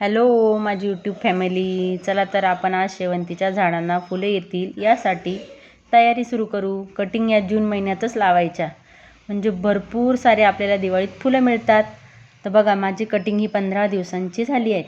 Hello माझी YouTube family चला तर आपण आज शेवंतीच्या झाडांना फुले येतील. यासाठी तयारी सुरू करू. कटिंग या जून महिन्यातच लावायच्या. म्हणजे भरपूर सारे आपल्याला दिवाळीत फुलं मिळतात. तर बघा माझी कटिंग ही पंधरा दिवसांची झाली आहे.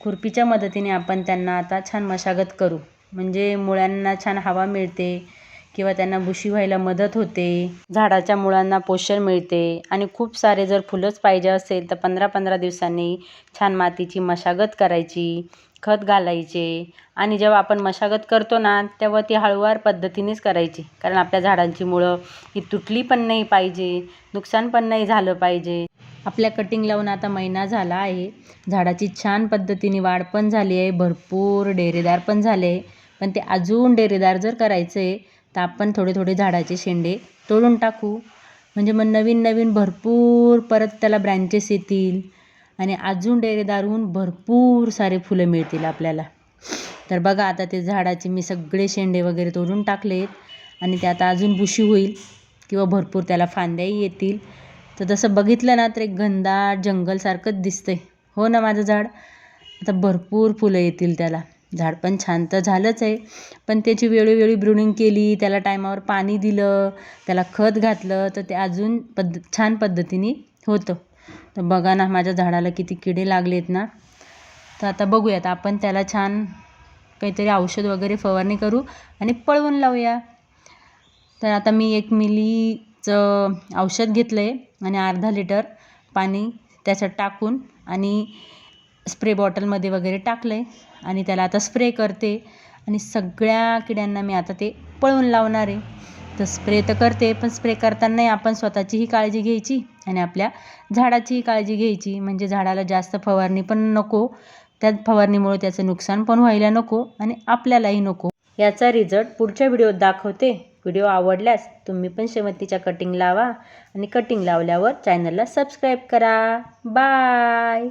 खुरपीच्या मदतीने आपण त्यांना आता छान मशागत करू. म्हणजे मुळ्यांना छान हवा मिळते. किंवा त्यांना बुरशी व्हायला मदत होते. झाडाच्या मुळांना पोषण मिळते आणि खूप सारे जर फुलंच पाहिजे असेल तर पंधरा पंधरा दिवसांनी छान मातीची मशागत करायची खत घालायचे आणि जेव्हा आपण मशागत करतो ना तेव्हा ती हळूवार पद्धतीनेच करायची. कारण आपल्या झाडांची मुळं ही तुटली पण नाही पाहिजे नुकसान पण नाही झालं पाहिजे. आपल्या कटिंग लावून आता महिना झाला आहे. झाडाची छान पद्धतीने वाढ पण झाली आहे. भरपूर डेरेदार पण झाले. पण ते अजून डेरेदार जर करायचे तर आपण थोडे थोडे झाडाचे शेंडे तोडून टाकू. म्हणजे मग नवीन नवीन भरपूर परत त्याला ब्रँचेस येतील आणि अजून डेरेदार होऊन भरपूर सारे फुलं मिळतील आपल्याला. तर बघा आता ते झाडाचे मी सगळे शेंडे वगैरे तोडून टाकलेत आणि ते आता अजून बुशी होईल किंवा भरपूर त्याला फांद्याही येतील. तर तसं बघितलं ना तर एक घनदाट जंगलसारखंच दिसतंय. हो ना माझं झाड? आता भरपूर फुलं येतील त्याला. झाड पण छान तर झालंच आहे. पण त्याची वेळोवेळी ब्रुडिंग केली त्याला टायमावर पाणी दिलं त्याला खत घातलं तर ते अजून पद्ध छान पद्धतीने होतं. तर बघा ना माझ्या झाडाला किती किडे लागले आहेत ना. तर आता बघूयात आपण त्याला छान काहीतरी औषध वगैरे फवारणी करू आणि पळवून लावूया. तर आता मी एक मिलीचं औषध घेतलं आहे आणि अर्धा लिटर पाणी त्याच्यात टाकून आणि स्प्रे बॉटलमध्ये वगैरे टाकलं आहे आणि त्याला आता स्प्रे करते. आणि सगळ्या किड्यांना मी आता ते पळवून लावणार आहे. तर स्प्रे तर करते पण स्प्रे करतानाही आपण स्वतःचीही काळजी घ्यायची आणि आपल्या झाडाचीही काळजी घ्यायची. म्हणजे झाडाला जास्त फवारणी पण नको त्या फवारणीमुळे त्याचं नुकसान पण व्हायला नको आणि आपल्यालाही नको. याचा रिझल्ट पुढच्या व्हिडिओत दाखवते. व्हिडिओ आवडल्यास तुम्ही पण शेवंतीच्या कटिंग लावा आणि कटिंग लावल्यावर चॅनलला सबस्क्राईब करा. बाय!